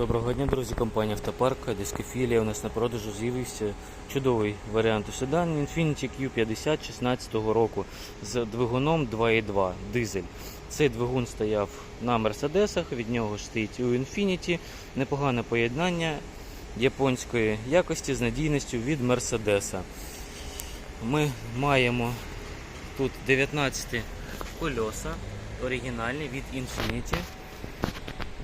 Доброго дня, друзі. Компанія Автопарк, дискофілія. У нас на продажу з'явився чудовий варіант у седан Infiniti Q50 16 року з двигуном 2.2 дизель. Цей двигун стояв на Мерседесах, від нього стоїть у Infiniti. Непогане поєднання японської якості з надійністю від Мерседеса. Ми маємо тут 19 кольоса, оригінальні від Infiniti.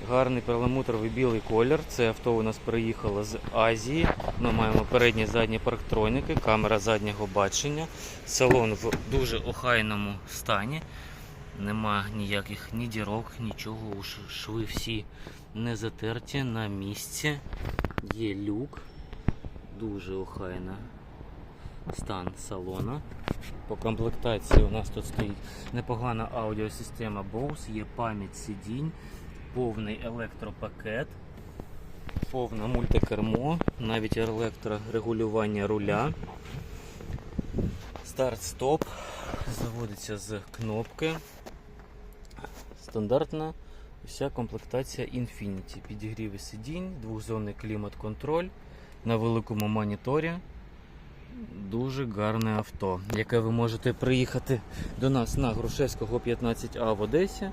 Гарний перламутровий білий колір. Це авто у нас приїхало з Азії. Ми маємо передні задні парктроніки, камера заднього бачення. Салон в дуже охайному стані. Нема ніяких ні дірок, нічого. Шви всі не затерті на місці. Є люк. Дуже охайна стан салона. По комплектації у нас тут стоїть непогана аудіосистема Bose, є пам'ять сидінь повний електропакет, повне мультикермо, навіть електрорегулювання руля. Старт-стоп. Заводиться з кнопки. Стандартна вся комплектація Infiniti. Підігріви сидінь, двохзонний клімат-контроль на великому моніторі. Дуже гарне авто, яке ви можете приїхати до нас на Грушевського 15А в Одесі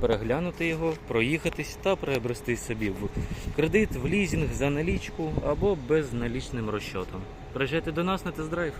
переглянути його, проїхатись та приобрести собі в кредит, в лізінг за налічку або безналічним розчотом. Приїжджайте до нас на тест-драйв.